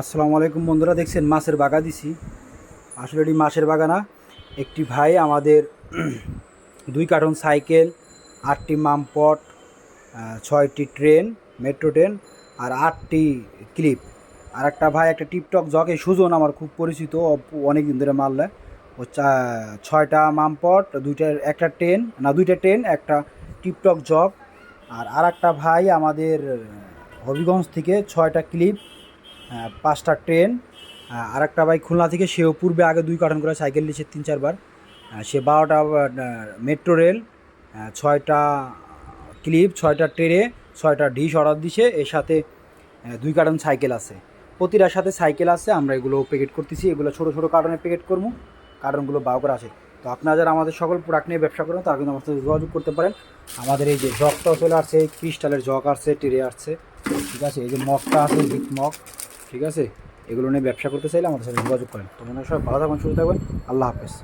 আসসালামু আলাইকুম বন্ধুরা, দেখছেন মাছের বাগা দিছি। আসলে এটি মাছের বাগা না, একটি ভাই আমাদের দুই কার্টন সাইকেল, আটটি মামপট ছয়টি ট্রেন, মেট্রো ট্রেন আর আটটি ক্লিপ। আর একটা ভাই একটা টিপটক এই সুজন আমার খুব পরিচিত অনেক দিন ধরে মারলে ও ছয়টা মামপট, দুইটা, একটা ট্রেন, না, দুইটা ট্রেন, একটা টিপটক জগ আর আর একটা ভাই আমাদের হবিগঞ্জ থেকে ছয়টা ক্লিপ পাঁচটা ট্রেন আর একটা ভাই খুলনা থেকে, সেও পূর্বে আগে দুই কার্টন করে সাইকেল নিয়েছে তিন চারবার সে বারোটা মেট্রো রেল ছয়টা ক্লিপ, ছয়টা ট্রেনে, ছয়টা ডিশ অর্ডার দিছে, এর সাথে দুই কার্টন সাইকেল আছে। প্রতিটার সাথে সাইকেল আছে, আমরা এগুলো প্যাকেট করতেছি, এগুলো ছোটো ছোটো কার্টনে প্যাকেট করব, কার্টনগুলো বাউ করে আছে। তো আপনারা যারা আমাদের সকল প্রোডাক্ট নিয়ে ব্যবসা করেন, তারা কিন্তু আমার সাথে যোগাযোগ করতে পারেন। আমাদের এই যে জগটাও চলে আসছে ক্রিস্টালের জগ আসছে টেরে আসছে, ঠিক আছে? এই যে মগটা আছে বিগ মগ ঠিক আছে? এগুলো নিয়ে ব্যবসা করতে চাইলে আমাদের সাথে যোগাযোগ করেন। তো মনে হয় সবাই ভালো থাকবেন, সুস্থ থাকবেন। আল্লাহ হাফেজ।